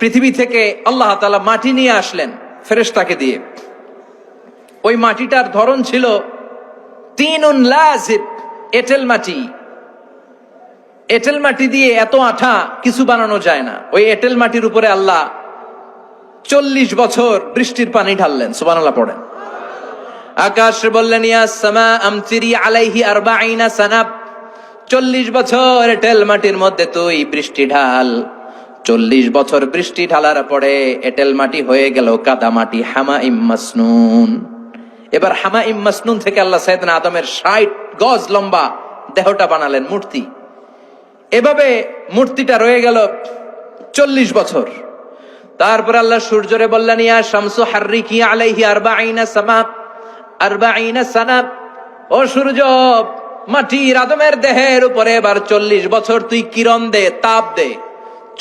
পৃথিবী থেকে আল্লাহ তালা মাটি নিয়ে আসলেন ফেরেশতাকে দিয়ে। ওই মাটিটার ধরন ছিল তিন লাজিব, এটেল মাটি। এটেল মাটি দিয়ে এত আঠা কিছু বানানো যায় না। ওই এটেল মাটির উপরে আল্লাহ চল্লিশ বছর বৃষ্টির পানি ঢাললেন সুবানাল্লাহ পড়েন। আকাশ বললেন আমতিরি আলাইহি আরবাইনা সানাব, চল্লিশ বছর এটেল মাটির মধ্যে তুই বৃষ্টি ঢাল। চল্লিশ বছর বৃষ্টি ঢালার পরে এটেল মাটি হয়ে গেল, কাদা মাটি হামা ইম্মাসনুন এবার হামা ইম্মাসনুন থেকে আল্লাহ সাইদিন আদমের ষাট গজ লম্বা দেহটা বানালেন মূর্তি। এভাবে মূর্তিটা রয়ে গেল চল্লিশ বছর। তারপর আল্লাহ সূর্যরে বললেন, ইয়া শামসু হাররিকি আলাইহি আরবাইনা সামা আরবাইনা সানাব ও সূর্য, মাটির আদমের দেহের উপরে এবার চল্লিশ বছর তুই কিরণ দে, তাপ দে।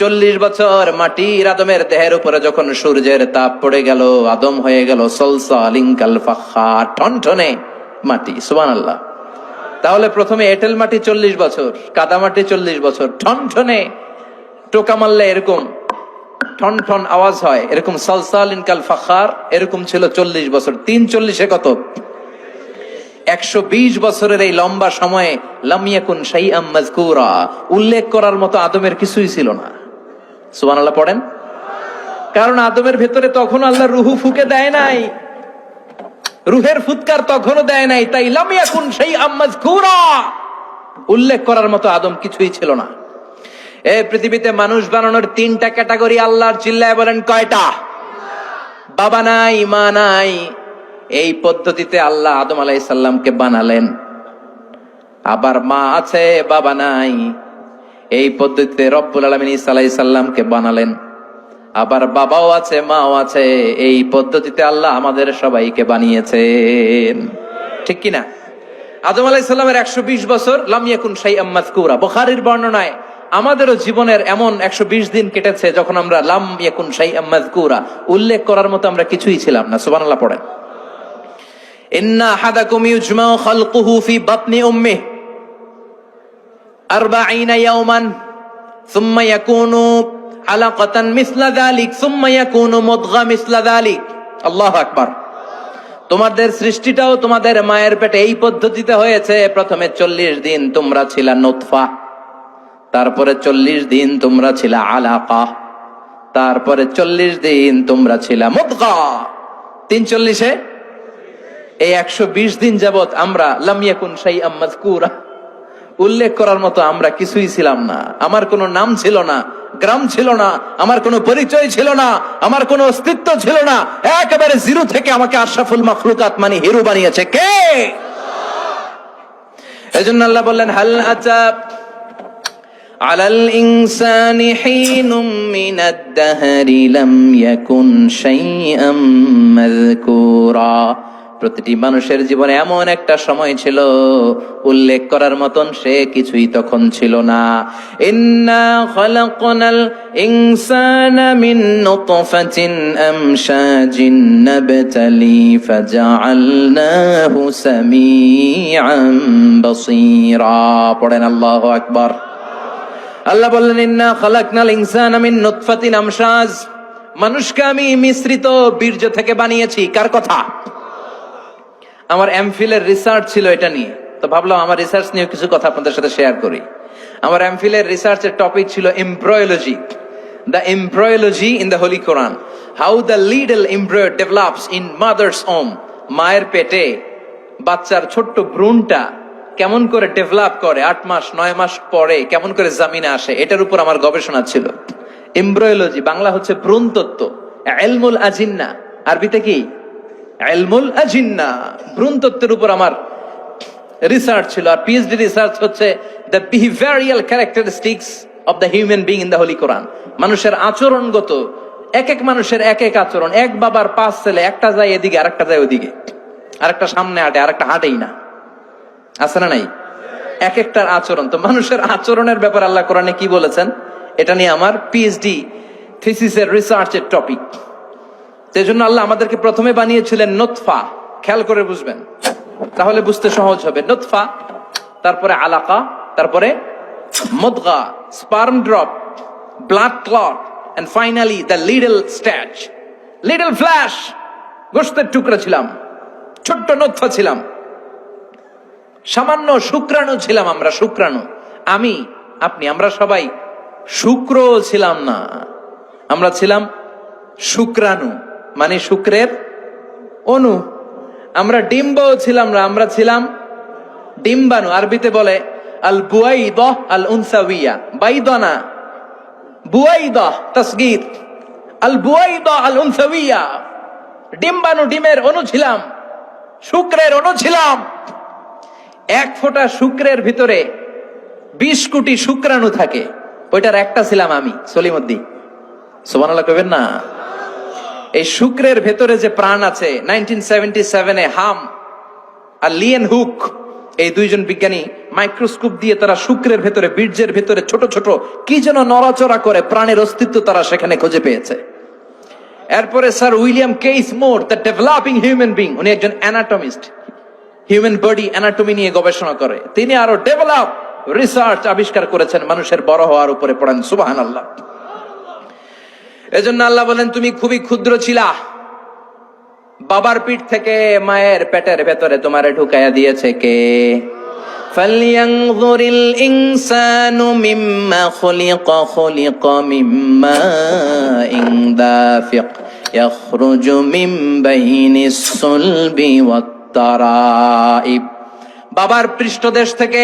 চল্লিশ বছর মাটির আদমের দেহের উপরে যখন সূর্যের তাপ পড়ে গেল, আদম হয়ে গেল সলসা, লিঙ্কাল ফাখা, ঠনঠনে মাটি সুবান আল্লাহ তাহলে প্রথমে এঁটেল মাটি চল্লিশ বছর, কাদা মাটি চল্লিশ বছর, ঠনঠনে টোকা মারলে এরকম ঠন ঠন আওয়াজ হয়, এরকম সালসাল ফাখার, এরকম ছিল চল্লিশ বছর, তিন চল্লিশে কত? একশো বিশ বছরের এই লম্বা সময়ে লামিয়াকুন সাই আম্মাজকুরা উল্লেখ করার মতো আদমের কিছুই ছিল না। সুবান আল্লাহ পড়েন। কারণ আদমের ভেতরে তখন আল্লাহ রুহু ফুকে দেয় নাই। রুহের ফুৎকার তখনও দেয় নাই। তাই লামিয়াকুন সেই আম্মাজকুরা উল্লেখ করার মতো আদম কিছুই ছিল না। এ পৃথিবীতে মানুষ বানানোর তিনটা ক্যাটাগরি আল্লাহর চিল্লায় বলেন কয়টা? বাবা নাই, মা নাই। এই পদ্ধতিতে আল্লাহ আদম আলাইসাল্লামকে বানালেন। আবার মা আছে, বাবা নাই। এই পদ্ধতিতে রব্বুল আলমিন ইসা আলাইসাল্লামকে বানালেন। আবার বাবাও আছে, মাও আছে, এই পদ্ধতিতে আল্লাহ আমাদের সবাইকে বানিয়েছেন। ঠিক কিনা? আদম আলাইসাল্লামের একশো বিশ বছর লামিয়াকুন সাই আম্মাদ কুরা বোখারির বর্ণনায় আমাদেরও জীবনের এমন একশো বিশ দিন কেটেছে যখন আমরা লাম ইয়াকুন সাই আম্মাদ কুরা উল্লেখ করার মতো আমরা কিছুই ছিলাম না সুবানাল্লাহ পড়েন। ইন্না হাদাকুম ইউজমাউ খালকুহু ফি বাতনি উম্মিহ। আরবাঈনা ইয়াওমান সুম্মা ইয়াকুনু আলাকাতান মিসলা যালিক, সুম্মা ইয়াকুনু মুদগা মিসলা যালিক। আল্লাহু আকবার। তোমাদের সৃষ্টিটাও তোমাদের মায়ের পেটে এই পদ্ধতিতে হয়েছে, প্রথমে চল্লিশ দিন তোমরা ছিলা নোতফা, তারপরে চল্লিশ দিন তোমরা ছিলা আলাকা, তারপরে চল্লিশ দিন তোমরা ছিলা মুদগা। তিন চল্লিশে? এই একশো বিশ দিন যাবত আমরা লামিয়া লামিয়াকুন সাই আম্মাজকুরা উল্লেখ করার মতো আমরা কিছুই ছিলাম না আমার কোনো নাম ছিল না গ্রাম ছিল না আমার কোনো পরিচয় ছিল না আমার কোনো অস্তিত্ব ছিল না একেবারে জিরো থেকে আমাকে আশরাফুল মখলুকাত মানে হিরো বানিয়েছে কে এজন্য আল্লাহ বললেন হাল আচ্ছা على الإنسان حين من الدهر لم يكن شيئا مذكورا প্রতিটি মানুষের জীবনে এমন একটা সময় ছিল, উল্লেখ করার মতন সে কিছুই তখন ছিল না। ইন্না খলাকনাল পড়েন আল্লাহু আকবার। আল্লাহ বললেন মিন আমশাজ। মানুষকে আমি মিশ্রিত বীর্য থেকে বানিয়েছি। কার কথা? আমার এমফিলের রিসার্চ ছিল এটা নিয়ে। তো ভাবলাম আমার রিসার্চ নিয়ে কিছু কথা আপনাদের সাথে শেয়ার করি। আমার এমফিলের রিসার্চের টপিক ছিল embryology the embryology in the holy Quran how the little embryo develops in mother's womb মায়ের পেটে বাচ্চার ছোট্ট ভ্রূণটা কেমন করে ডেভেলপ করে, আট মাস, নয় মাস পরে কেমন করে জামিনে আসে, এটার উপর আমার গবেষণা ছিল। এমব্রয়োলজি বাংলা হচ্ছে ভ্রূণ তত্ত্ব এলমুল আজিন্না, আরবিতে কি? এলমুল আজিন্না। ভ্রূণ তত্ত্বের উপর আমার রিসার্চ ছিল। আর পিএইচডি রিসার্চ হচ্ছে the behavioural characteristics of the human being in the holy Quran মানুষের আচরণগত এক এক মানুষের এক এক আচরণ। এক বাবার পাঁচ ছেলে, একটা যায় এদিকে, আরেকটা যায় ওদিকে। আরেকটা সামনে হাঁটে, আরেকটা হাঁটেই না। আছে না নাই? এক একটার আচরণ। তো মানুষের আচরণের ব্যাপারে আল্লাহ কোরআনে কি বলেছেন? এটা নিয়ে আমার পিএইচডি থিসিসের রিসার্চের টপিক সেই জন্য আল্লাহ আমাদেরকে প্রথমে বানিয়েছিলেন নোৎফা খেয়াল করে বুঝবেন। তাহলে বুঝতে সহজ হবে। নোৎফা তারপরে আলাকা, তারপরে মদগা, sperm drop, blood clot, and finally the little stitch little flesh গোস্তের টুকরা ছিলাম। ছোট্ট নথ্য ছিলাম। সামান্য শুক্রাণু ছিলাম আমরা, শুক্রাণু। আমি, আপনি, আমরা সবাই শুক্র ছিলাম না। আমরা ছিলাম শুক্রাণু। মানে শুক্রের অনু। আমরা ডিম্বও ছিলাম না, আমরা ছিলাম ডিম্বাণু। আরবিতে বলে আল বুয়াইদ আল উনসাউইয়া, বাইদনা। বুয়াইদ তসগির আল বুয়াইদ আল উনসাউইয়া। ডিম্বাণু ডিমের অনু ছিলাম, শুক্রের অনু ছিলাম। এক ফোঁটা শুক্রের ভিতরে বিশ কোটি শুক্রাণু থাকে। ওইটার একটা ছিলাম আমি, সলিমুদ্দিন। সোমানাল্লাহ কবেন না? এই শুক্রের ভেতরে যে প্রাণ আছে নাইনটিন সেভেন্টি সেভেনে হাম আর লিয়েন হুক, এই দুইজন বিজ্ঞানী মাইক্রোস্কোপ দিয়ে তারা শুক্রের ভেতরে, বীর্যের ভেতরে ছোট ছোট কি যেন নড়াচড়া করে প্রাণের অস্তিত্ব তারা সেখানে খুঁজে পেয়েছে। এরপরে sir William Keith Moore, the developing human being, উনি একজন অ্যানাটমিস্ট, হিউম্যান বডি অ্যানাটমি নিয়ে গবেষণা করে। তিনি আরও ডেভেলপ, রিসার্চ আবিষ্কার করেছেন মানুষের বড় হওয়ার উপরে পড়েন সুবাহান আল্লাহ এজন্য আল্লাহ বলেন তুমি খুবই ক্ষুদ্র ছিলা বাবার পিঠ থেকে মায়ের পেটের ভেতরে তোমারে ঢুকাইয়া দিয়েছে কে فلينظر الإنسان مما خلق خلق من ماء دافق يخرج من بين الصلب والترائب বাবার পৃষ্ঠদেশ থেকে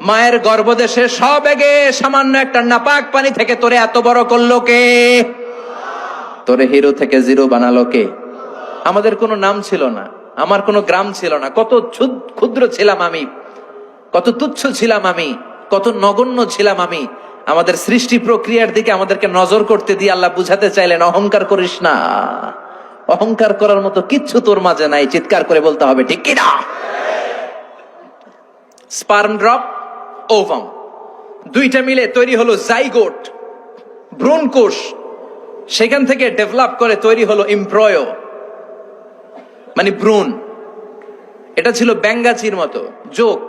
মায়ের গর্ভদেশে সব এগে সামান্য একটা নাপাক পানি থেকে তোরে এত বড় করলো কে তোরে হিরো থেকে জিরো বানালো কে? আমাদের কোনো নাম ছিল না, আমার কোনো গ্রাম ছিল না। কত ক্ষুদ্র ছিলাম আমি, কত তুচ্ছ ছিলাম আমি, কত নগণ্য ছিলাম আমি। আমাদের সৃষ্টি প্রক্রিয়ার দিকে আমাদেরকে নজর করতে দিয়ে আল্লাহ বুঝাতে চাইলেন, অহংকার করিস না। অহংকার করার মতো কিচ্ছু তোর মাঝে নাই, চিৎকার করে বলতে হবে, ঠিক কিনা? Sperm drop, ovum. দুইটা মিলে তৈরি হলো জাইগোট ভ্রূণ কোষ সেখান থেকে ডেভেলপ করে তৈরি হলো ইমপ্রয় মানে ভ্রূণ। এটা ছিল ব্যাঙ্গাচির মতো যোগ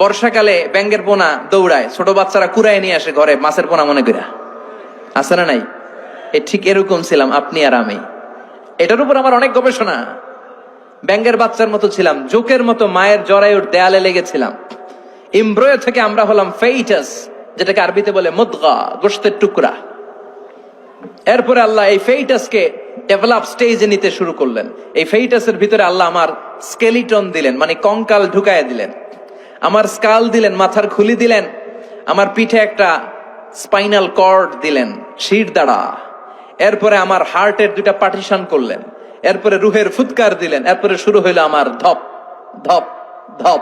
বর্ষাকালে ব্যাঙ্গের পোনা দৌড়ায়, ছোট বাচ্চারা কুড়ায় নিয়ে আসে ঘরে, মাছের পোনা মনে করে আছে না নাই? এ ঠিক এরকম ছিলাম, আপনি আর আমি। এটার উপর আমার অনেক গবেষণা। ব্যাঙ্গের বাচ্চার মতো ছিলাম, জোকের মতো মায়ের জরায়ুর দেয়ালে লেগেছিলাম। ইমব্রয় থেকে আমরা হলাম ফেইটাস, যেটাকে আরবিতে বলে মুদগা গোস্তের টুকরা। এরপরে আল্লাহ এই ফেইটাসকে ডেভেলপ স্টেজে নিতে শুরু করলেন। এই ফেইটাসের ভিতরে আল্লাহ আমার স্কেলিটন দিলেন মানে কঙ্কাল ঢুকায় দিলেন। আমার স্কাল দিলেন, মাথার খুলি দিলেন। আমার পিঠে একটা স্পাইনাল কর্ড দিলেন, শির দাঁড়া এরপরে আমার হার্টের দুটা পার্টিশন করলেন। এরপরে রুহের ফুৎকার দিলেন। এরপরে শুরু হইল আমার ধপ ধপ ধপ।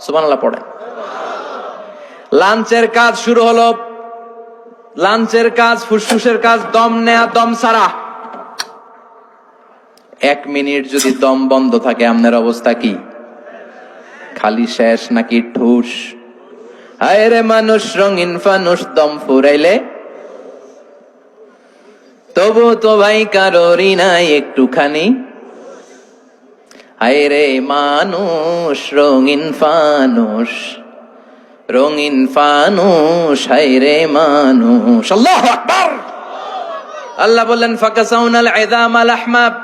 সুবহানাল্লাহ পড়েন। লাঞ্চের কাজ শুরু হলো লাঞ্চের কাজ, ফুসফুসের কাজ, দম নেয়া, দম সারা। এক মিনিট যদি দম বন্ধ থাকে আপনার অবস্থা কি? খালি শেষ নাকি ঠুস? হায় রে মানুষ, রঙিন ফানুষ দম ফুরাইলে? তবু তো ভাই কারোরই নাই একটুখানি। হায় রে মানুষ, রঙিন ফানুষ রঙিন ফানুষ, হায় রে মানুষ। আল্লাহু আকবার। আল্লাহ বললেন, ফাকাসাউনাল ইদাম আল আহমাব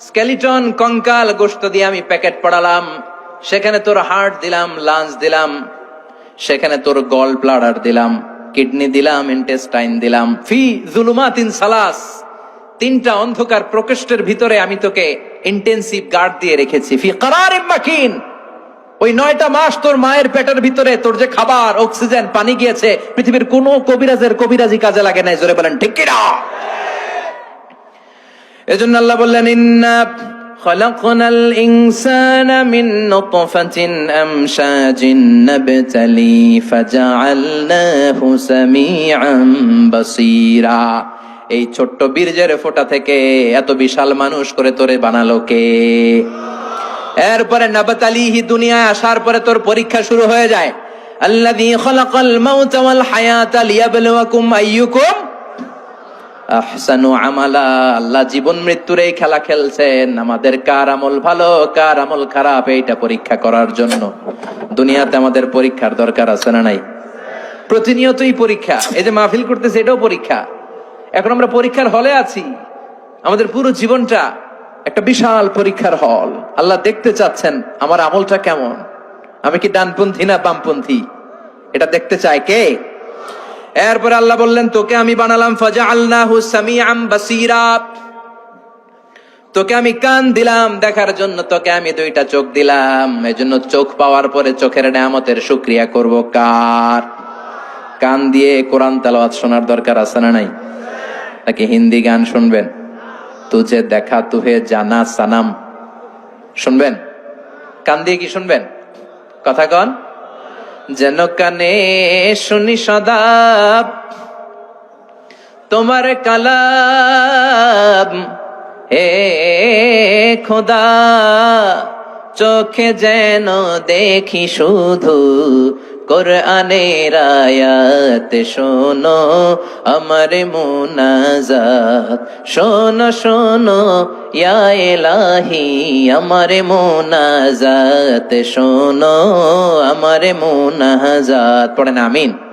স্কেলিটন কঙ্কাল গোশত দিয়ে আমি প্যাকেট পড়ালাম। সেখানে তোর হার্ট দিলাম লাঞ্চ দিলাম। সেখানে তোর গল ব্লাডার দিলাম, কিডনি দিলাম, ইন্টেস্টাইন দিলাম। ফি জুলুমাতিন সালাস। তিনটা অন্ধকার প্রকোষ্ঠের ভিতরে আমি তোকে ইন্টেন্সিভ গার্ড দিয়ে রেখেছি। ফি কারারিম মাকিন। ওই নয়টা মাস তোর মায়ের পেটের ভিতরে তোর যে খাবার অক্সিজেন পানি গিয়েছে পৃথিবীর কোনো কবিরাজের কবিরাজি কাজে লাগে নাই জোরে বলেন ঠিক কিনা এজন্য আল্লাহ বললেন ইন্না خلقنا الإنسان من نطفة أمشاج نبتلي فجعلناه سميعا بصيرا এই ছোট্ট বীর্যের ফোঁটা থেকে এত বিশাল মানুষ করে তোরে বানালো কে এরপরে নাবাতালিহি দুনিয়ায় আসার পরে তোর পরীক্ষা শুরু হয়ে যায়। আল্লাযী খালাকাল মাউতা ওয়াল হায়াতা লিয়াবলুয়াকুম আইয়ুকুম আহসানু আমালা। আল্লাহ জীবন মৃত্যুর এই খেলা খেলছেন। আমাদের কার আমল ভালো, কার আমল খারাপ, এইটা পরীক্ষা করার জন্য। দুনিয়াতে আমাদের পরীক্ষার দরকার আছে না নাই? প্রতিনিয়তই পরীক্ষা। এই যে মাহফিল করতেছে, এটাও পরীক্ষা। এখন আমরা পরীক্ষার হলে আছি। আমাদের পুরো জীবনটা একটা বিশাল পরীক্ষার হল। আল্লাহ দেখতে চাচ্ছেন, আমার আমলটা কেমন? আমি কি ডানপন্থী না বামপন্থী? এটা দেখতে চায় কে? এরপর আল্লাহ বললেন, তোকে আমি বানালাম ফাজা আল্লাহ তোকে আমি কান দিলাম দেখার জন্য, তোকে আমি দুইটা চোখ দিলাম। এজন্য চোখ পাওয়ার পরে চোখের নেয়ামতের শুক্রিয়া করব কার? কান দিয়ে কোরআন তেলাওয়াত শোনার দরকার আছে না নাই? নাকি হিন্দি গান শুনবেন? তুঝে দেখা তুহে জানা সানাম। শুনবেন? কান দিয়ে কি শুনবেন? কথা কন। যেন কানে শুনি সদা। তোমার কালাম হে খোদা। চোখে যেন দেখি শুধু কোরআনের আয়াত শোনো আমার মোনাজাত। শোনো শোনো, ইয়া এলাহি আমার মোনাজাত। শোনো আমার মোনাজাত। পড়েন আমিন।